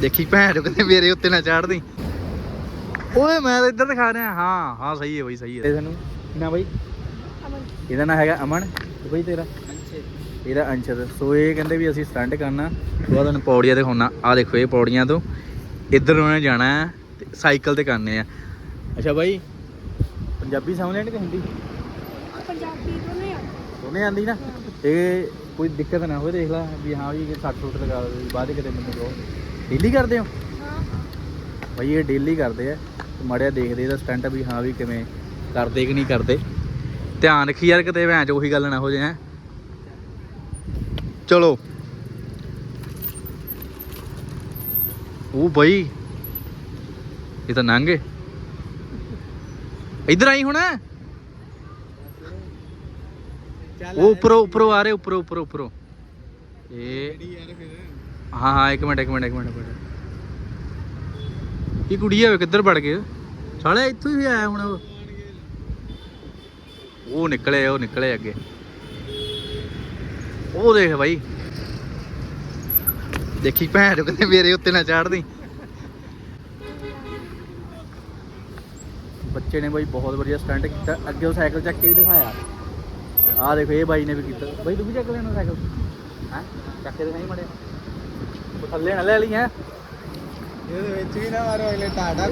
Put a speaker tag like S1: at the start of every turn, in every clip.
S1: ਦੇਖੀ ਭੈਣ ਕਿਤੇ ਮੇਰੇ ਉੱਤੇ ਨਾ ਚੜਦੀ। ਓਏ ਮੈਂ ਤਾਂ ਇੱਧਰ ਦਿਖਾ ਰਿਹਾ। ਹਾਂ ਹਾਂ ਸਹੀ ਹੈ ਬਈ ਸਹੀ ਹੈ। ਤੁਹਾਨੂੰ ਨਾ ਬਈ? ਇਹਦਾ ਨਾਂ ਹੈਗਾ ਅਮਨ। ਤੇ ਬਈ ਤੇਰਾ? ਇਹਦਾ ਅੰਸ਼ਦ। ਸੋ ਇਹ ਕਹਿੰਦੇ ਵੀ ਅਸੀਂ ਸਟੰਟ ਕਰਨਾ। ਉਹ ਤੁਹਾਨੂੰ ਪੌੜੀਆਂ ਦਿਖਾਉਣਾ। ਆ ਦੇਖੋ ਇਹ ਪੌੜੀਆਂ ਤੋਂ। ਇੱਧਰ ਉਹਨੇ ਜਾਣਾ ਹੈ ਤੇ ਸਾਈਕਲ ਤੇ ਕਰਨੇ ਆ। ਅੱਛਾ ਬਾਈ ਪੰਜਾਬੀ ਸਮਝ ਲੈਣੀ ਕਿ ਹਿੰਦੀ?
S2: ਪੰਜਾਬੀ ਤੋਂ ਨਹੀਂ ਆ।
S1: ਦੋਨੇ ਆਂਦੀ ਨਾ? ਤੇ ਕੋਈ ਦਿੱਕਤ ਨਾ ਹੋਵੇ ਦੇਖ ਲੈ ਵੀ ਹਾਂ ਵੀ 60 ਸੂਟ ਲਗਾ ਵੀ ਬਾਅਦ ਕਿਤੇ ਮੈਨੂੰ ਕਹੋ ਡੇਲੀ ਕਰਦੇ ਹੋ?
S2: ਹਾਂ।
S1: ਭਾਈ ਇਹ ਡੇਲੀ ਕਰਦੇ ਆ। ਮੜਿਆ ਦੇਖਦੇ ਇਹਦਾ ਸਟੰਟ ਵੀ ਹਾਂ ਵੀ ਕਿਵੇਂ ਕਰਦੇ ਕਿ ਨਹੀਂ ਕਰਦੇ। ਧਿਆਨ ਰੱਖੀ ਯਾਰ ਕਿਤੇ ਭੈਣ ਚ ਉਹੀ ਗੱਲ ਨਾ ਹੋ ਜਾਏ ਹੈਂ। ਚਲੋ। ਉਹ ਬਈ ਇਹ ਤਾਂ ਨੰਗੇ ਇਧਰ ਆਈ ਹੁਣ। ਉਹ ਉੱਪਰੋਂ ਉੱਪਰੋਂ ਆ ਰਹੇ ਉੱਪਰੋਂ ਉੱਪਰੋਂ ਉੱਪਰੋਂ। ਇਹ ਹਾਂ ਹਾਂ, ਇੱਕ ਮਿੰਟ ਇੱਕ ਮਿੰਟ ਇੱਕ ਮਿੰਟ ਇੱਕ ਮਿੰਟ। ਇਹ ਕੁੜੀ ਆਵੇ ਕਿੱਧਰ ਵੜ ਗਏ ਸਾਲੇ ਇੱਥੋਂ ਹੀ ਆਇਆ ਹੁਣ ਉਹ। ਉਹ ਨਿਕਲੇ ਉਹ ਨਿਕਲੇ ਅੱਗੇ। ਉਹ ਦੇਖ ਬਾਈ। ਦੇਖੀ ਭੈਣ ਚੋ ਮੇਰੇ ਉੱਤੇ ਨਾ ਚੜਦੀ। ਬੱਚੇ ਨੇ ਬਾਈ ਬਹੁਤ ਵਧੀਆ ਸਟੰਟ ਕੀਤਾ। ਅੱਗੇ ਉਹ ਸਾਈਕਲ ਚੱਕ ਕੇ ਵੀ ਦਿਖਾਇਆ। ਆ ਦੇਖੋ, ਇਹ ਬਾਈ ਨੇ ਵੀ ਕੀਤਾ। ਬਾਈ, ਤੂੰ ਵੀ ਚੱਕ ਲੈਣਾ ਸਾਈਕਲ। ਹਾਂ? ਚੱਕ ਕੇ ਦਿਖਾਈ ਮੜਿਆ ਥੱਲੇ ਨਾ ਲੈ ਲਈ ਹੈ।
S3: ਇਹਦੇ ਵਿੱਚ ਵੀ ਨਾ ਮਾਰੋ ਅਗਲੇ ਟਾਟਾ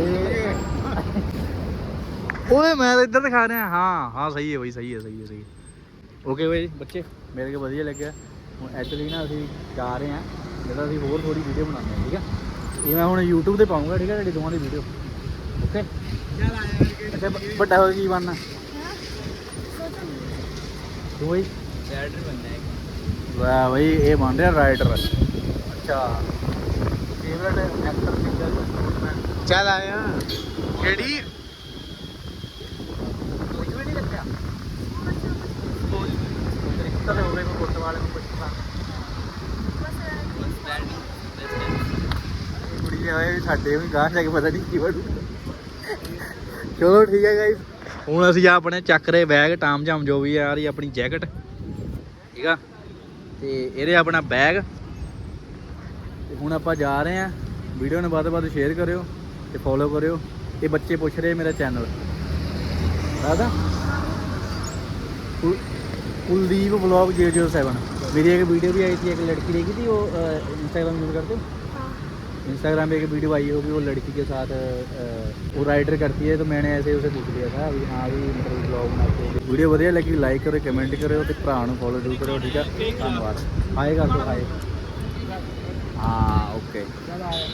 S1: ਓਏ ਮੈਂ ਤਾਂ ਇੱਧਰ ਦਿਖਾ ਰਿਹਾ। ਹਾਂ ਹਾਂ ਸਹੀ ਹੈ ਬਈ ਸਹੀ ਹੈ ਸਹੀ ਹੈ ਸਹੀ ਹੈ। ਓਕੇ ਬਈ ਬੱਚੇ ਮੇਰੇ ਕੇ ਵਧੀਆ ਲੱਗਿਆ। ਹੁਣ ਐਕਚੁਅਲੀ ਨਾ ਅਸੀਂ ਜਾ ਰਹੇ ਹਾਂ। ਜਿਹੜਾ ਅਸੀਂ ਹੋਰ ਥੋੜੀ ਵੀਡੀਓ ਬਣਾਉਂਦੇ ਹਾਂ ਠੀਕ ਹੈ? ਇਹ ਮੈਂ ਹੁਣ YouTube ਤੇ ਪਾਉਂਗਾ ਠੀਕ ਹੈ? ਤੁਹਾਡੀ ਦੋਵਾਂ ਦੀ ਵੀਡੀਓ ਓਕੇ
S3: ਚੱਲ ਆਇਆ
S1: ਅੱਛਾ ਵੱਡਾ ਹੋ ਕੇ ਬਣਨਾ? ਤੂੰ ਬਈ।
S3: ਰਾਈਡਰ ਬੰਦਾ ਹੈ।
S1: ਵਾਹ ਬਈ ਇਹ ਬਣ ਰਿਹਾ ਰਾਈਡਰ ਅੱਛਾ। ਫੇਵਰਟ ਐਕਟਰ ਸਿੰਗਰ ਸਪੋਰਟਸਮੈਨ
S3: ਚੱਲ ਆਇਆ ਕਿਹੜੀ?
S1: ਕੁਝ ਵੀ ਨਹੀਂ ਰੱਖਿਆ। ਰਿਸ਼ਤਾ ਹੋਵੇ ਕੋਈ ਪੁੱਤ ਵਾਲੇ ਨੂੰ ਕੁੜੀ ਆਏ ਵੀ ਸਾਡੇ ਵੀ ਗਾਂ ਜਾ ਕੇ ਪਤਾ ਨਹੀਂ ਕੀ ਬਣੂ। ਚਲੋ ਠੀਕ ਹੈ ਗਾਇਸ ਹੁਣ ਅਸੀਂ ਆਪਣੇ ਚੱਕ ਰਹੇ ਬੈਗ ਟਾਮ ਜਾਮ ਜੋ ਵੀ ਆ ਰਹੀ ਆਪਣੀ ਜੈਕਟ। ਠੀਕ ਆ। ਤੇ ਇਹਦੇ ਆਪਣਾ ਬੈਗ ਤੇ ਹੁਣ ਆਪਾਂ ਜਾ ਰਹੇ ਆ ਵੀਡੀਓ ਨੂੰ ਵੱਧ ਤੋਂ ਵੱਧ ਸ਼ੇਅਰ ਕਰਿਓ ਤੇ ਫੋਲੋ ਕਰਿਓ ਇਹ ਬੱਚੇ ਪੁੱਛ ਰਹੇ ਮੇਰਾ ਚੈਨਲ दादा कुल- Kuldeep blog zero zero seven मेरी एक वीडियो भी आई थी एक लड़की देखी थी वो इंस्टाग्राम यूज करते हो
S2: ਹਾਂ
S1: इंस्टाग्राम पे एक वीडियो आई होगी वो लड़की के साथ अ, वो राइडर करती है तो मैंने ऐसे उसे पूछ लिया था भी हाँ भी मतलब ब्लॉग बनाते हो वीडियो ਵਧੀਆ ਲੱਗੀ ਲਾਈਕ ਕਰੋ ਕਮੈਂਟ ਕਰਿਓ ਤੇ ਭਰਾ ਨੂੰ ਫੋਲੋ ਜ਼ਰੂਰ ਕਰਿਓ ਠੀਕ ਹੈ ਧੰਨਵਾਦ ਹਾਏ ਕਰ ਦਿਓ ਹਾਏ ਹਾਂ ਓਕੇ
S3: ਚੱਲ ਆਇਆ